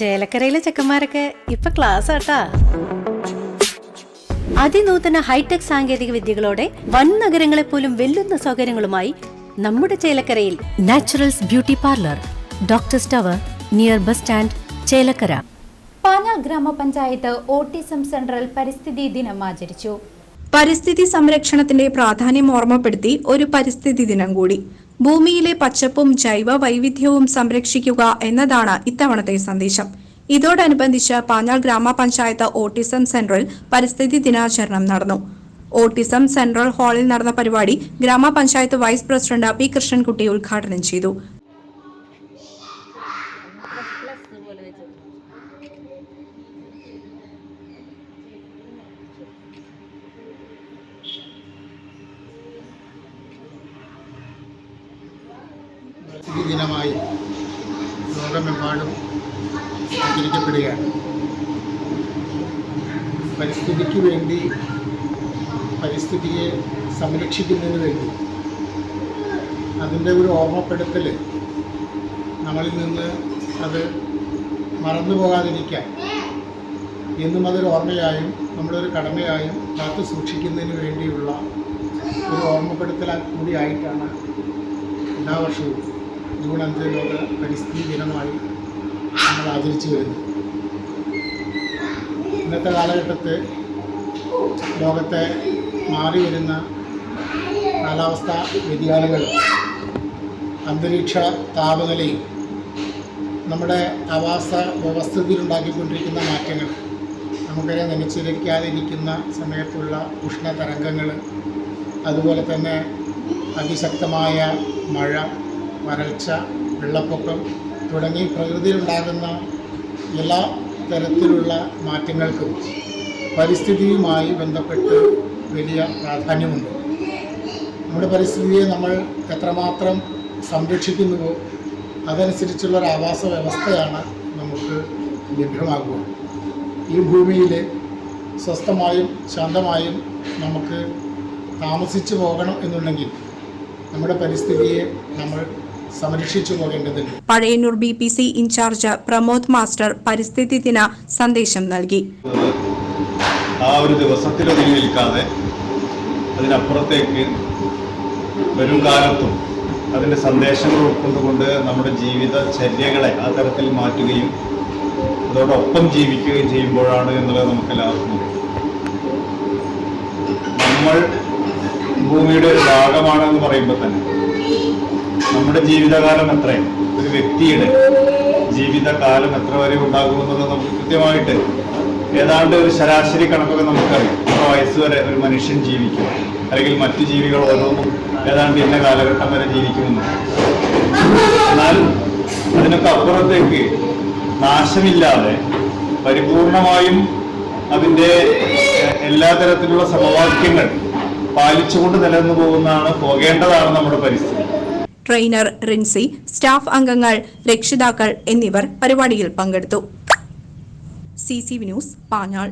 ചേലക്കരയിലെ ചെക്കന്മാരൊക്കെ ഇപ്പൊ ക്ലാസ് ആട്ടാ. അതിനൂതന ഹൈടെക് സാങ്കേതിക വിദ്യകളോടെ വൻ നഗരങ്ങളെ പോലും വെല്ലുന്ന സൗകര്യങ്ങളുമായി നമ്മുടെ ചേലക്കരയിൽ Naturals beauty parlour doctor tower near bus stand Chelakkara. പാന ഗ്രാമപഞ്ചായത്ത് ഓട്ടിസം സെൻട്രൽ പരിസ്ഥിതി ദിനം ആചരിച്ചു. പരിസ്ഥിതി സംരക്ഷണത്തിന്റെ പ്രാധാന്യം ഓർമ്മപ്പെടുത്തി ഒരു പരിസ്ഥിതി ദിനം കൂടി. ഭൂമിയിലെ പച്ചപ്പും ജൈവ വൈവിധ്യവും സംരക്ഷിക്കുക എന്നതാണ് ഇത്തവണത്തെ സന്ദേശം. ഇതോടനുബന്ധിച്ച് പാഞ്ഞാൾ ഗ്രാമപഞ്ചായത്ത് ഓട്ടിസം സെൻട്രൽ പരിസ്ഥിതി ദിനാചരണം നടന്നു. ഓട്ടിസം സെൻട്രൽ ഹാളിൽ നടന്ന പരിപാടി ഗ്രാമപഞ്ചായത്ത് വൈസ് പ്രസിഡന്റ് പി കൃഷ്ണൻകുട്ടി ഉദ്ഘാടനം ചെയ്തു. പരിസ്ഥിതി ദിനമായി ലോകമെമ്പാടും ആചരിക്കപ്പെടുകയാണ് പരിസ്ഥിതിക്ക് വേണ്ടി പരിസ്ഥിതിയെ സംരക്ഷിക്കുന്നതിന് വേണ്ടി അതിന്റെ ഒരു ഓർമ്മപ്പെടുത്തൽ നമ്മളിൽ നിന്ന് അത് മറന്നു പോകാതിരിക്കാൻ എന്നും അതൊരു ഓർമ്മയായും നമ്മളൊരു കടമയായും കാത്തു സൂക്ഷിക്കുന്നതിന് വേണ്ടിയുള്ള ഒരു ഓർമ്മപ്പെടുത്തൽ കൂടിയായിട്ടാണ് എല്ലാ വർഷവും ജൂൺ അഞ്ച് ലോക പരിസ്ഥിതി ദിനമായി നമ്മൾ ആചരിച്ചു വരുന്നു. ഇന്നത്തെ കാലഘട്ടത്ത് ലോകത്തെ മാറി വരുന്ന കാലാവസ്ഥാ വ്യതിയാനങ്ങൾ അന്തരീക്ഷ താപനിലയും നമ്മുടെ ആവാസ വ്യവസ്ഥിതിയിൽ ഉണ്ടാക്കിക്കൊണ്ടിരിക്കുന്ന മാറ്റങ്ങൾ നമുക്കറിയാം നനച്ചിരിക്കാതിരിക്കുന്ന സമയത്തുള്ള ഉഷ്ണ തരംഗങ്ങൾ അതുപോലെ തന്നെ അതിശക്തമായ മഴ വരൾച്ച വെള്ളപ്പൊക്കം തുടങ്ങി പ്രകൃതിയിലുണ്ടാകുന്ന എല്ലാ തരത്തിലുള്ള മാറ്റങ്ങൾക്കും പരിസ്ഥിതിയുമായി ബന്ധപ്പെട്ട് വലിയ പ്രാധാന്യമുണ്ട്. നമ്മുടെ പരിസ്ഥിതിയെ നമ്മൾ എത്രമാത്രം സംരക്ഷിക്കുന്നുവോ അതനുസരിച്ചുള്ള ഒരു ആവാസ വ്യവസ്ഥയാണ് നമുക്ക് ലഭ്യമാകുക. ഈ ഭൂമിയിൽ സ്വസ്ഥമായും ശാന്തമായും നമുക്ക് താമസിച്ചു പോകണം എന്നുണ്ടെങ്കിൽ നമ്മുടെ പരിസ്ഥിതിയെ നമ്മൾ സംരക്ഷിച്ചു പോകേണ്ടതുണ്ട്. Pazhayannur B P C in charge Pramod master പരിസ്ഥിതി ദിന സന്ദേശം നൽകി. ആ ഒരു ദിവസത്തിൽ ഒതുങ്ങി നിൽക്കാതെ അതിനപ്പുറത്തേക്ക് വരും കാലത്തും അതിന്റെ സന്ദേശങ്ങൾ ഉൾക്കൊണ്ടുകൊണ്ട് നമ്മുടെ ജീവിത ചര്യകളെ ആ തരത്തിൽ മാറ്റുകയും അതോടൊപ്പം ജീവിക്കുകയും ചെയ്യുമ്പോഴാണ് എന്നുള്ളത് നമുക്കെല്ലാവർക്കും എല്ലാവർക്കും നമ്മൾ ഭൂമിയുടെ ഒരു ഭാഗമാണെന്ന് പറയുമ്പോൾ തന്നെ നമ്മുടെ ജീവിതകാലം എത്രയും ഒരു വ്യക്തിയുടെ ജീവിതകാലം എത്ര വരെ ഉണ്ടാകുമെന്നത് നമുക്ക് കൃത്യമായിട്ട് ഏതാണ്ട് ഒരു ശരാശരി കണക്കൊക്കെ നമുക്കറിയാം. എത്ര വയസ്സ് വരെ ഒരു മനുഷ്യൻ ജീവിക്കും. അല്ലെങ്കിൽ മറ്റു ജീവികൾ ഓരോന്നും ഏതാണ്ട് ഇന്ന കാലഘട്ടം വരെ ജീവിക്കുമെന്ന്. എന്നാൽ അതിനൊക്കെ അപ്പുറത്തേക്ക് നാശമില്ലാതെ പരിപൂർണമായും അതിന്റെ എല്ലാ തരത്തിലുള്ള സമവാക്യങ്ങൾ പാലിച്ചുകൊണ്ട് നിലനിന്ന് പോകുന്നതാണ് പോകേണ്ടതാണ് നമ്മുടെ പരിസ്ഥിതി. ട്രെയിനർ റിൻസി സ്റ്റാഫ് അംഗങ്ങൾ രക്ഷിതാക്കൾ എന്നിവർ പരിപാടിയിൽ പങ്കെടുത്തു. C C news Panjal.